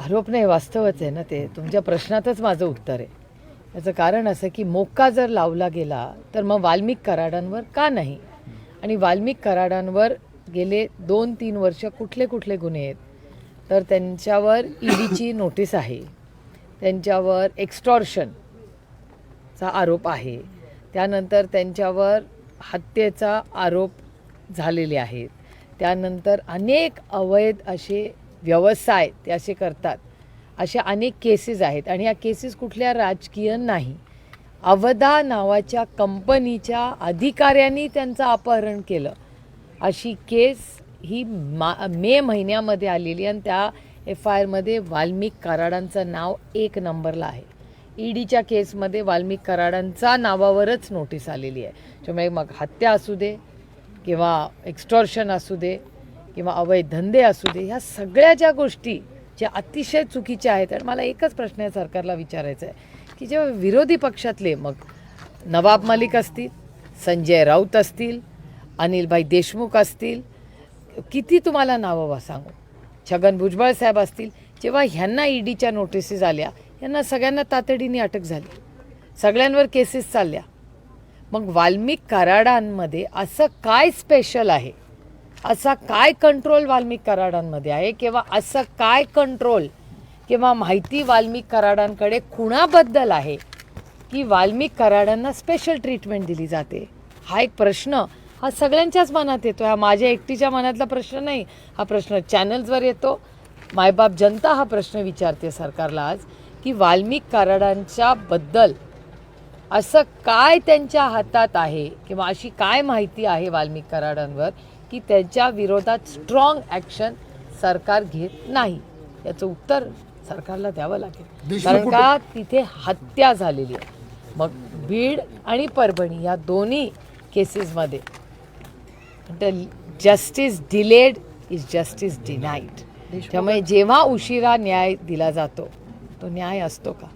आरोप नाही वास्तवच आहे ना ते. तुमच्या प्रश्नातच माझं उत्तर आहे. याचं कारण असं की मोका जर लावला गेला तर मग वाल्मिक कराडांवर का नाही? आणि वाल्मिक कराडांवर गेले दोन तीन वर्ष कुठले कुठले गुन्हे आहेत तर त्यांच्यावर ईडीची नोटीस आहे. त्यांच्यावर एक्स्टॉर्शनचा आरोप आहे. त्यानंतर त्यांच्यावर हत्येचा आरोप झालेले आहेत. त्यानंतर अनेक अवैध असे व्यवसाय ते असे करतात. अशा अनेक केसेस आहेत आणि या केसेस कुठल्या राजकीय नाही. अवधा नावाच्या कंपनीच्या अधिकाऱ्यांनी त्यांचं अपहरण केलं. अशी केस ही मा मे महिन्यामध्ये आलेली आणि त्या एफ आय आरमध्ये वाल्मिक कराडांचं नाव एक नंबरला आहे. ईडीच्या केसमध्ये वाल्मिक कराडांचा नावावरच नोटीस आलेली आहे. त्यामुळे मग हत्या असू दे किंवा एक्स्टॉर्शन असू दे किंवा अवैध धंदे असू दे ह्या सगळ्या ज्या गोष्टी ज्या अतिशय चुकीच्या आहेत आणि मला एकच प्रश्न आहे सरकारला विचारायचा आहे की जेव्हा विरोधी पक्षातले मग नवाब मलिक असतील संजय राऊत असतील अनिलभाई देशमुख असतील किती तुम्हाला नावं वा सांगू? छगन भुजबळ साहेब असतील जेव्हा ह्यांना ईडीच्या नोटिसेस आल्या यांना सगळ्यांना तातडीने अटक झाली. सगळ्यांवर केसेस चालल्या. मग वाल्मिक कराडांमध्ये असं काय स्पेशल आहे? असा काय कंट्रोल वाल्मिक कराडांमध्ये आहे? किंवा असं काय कंट्रोल किंवा माहिती वाल्मिक कराडांकडे खुणाबद्दल आहे? की वाल्मिक कराडांना स्पेशल ट्रीटमेंट दिली जाते? हा एक प्रश्न हा सगळ्यांच्याच मनात येतो. हा माझ्या एकटीच्या मनातला प्रश्न नाही. हा प्रश्न चॅनल्सवर येतो. मायबाप जनता हा प्रश्न विचारते सरकारला आज की वाल्मिक कराडांच्या बद्दल असं काय त्यांच्या हातात आहे किंवा अशी काय माहिती आहे वाल्मिक कराडांवर की त्यांच्या विरोधात स्ट्रॉंग ॲक्शन सरकार घेत नाही? याचं उत्तर सरकारला द्यावं लागेल. कारण का? तिथे हत्या झालेली आहे. मग बीड आणि परभणी या दोन्ही केसेसमध्ये justice delayed is justice denied त्यामुळे जेव्हा उशिरा न्याय दिला जातो तो न्याय असतो का?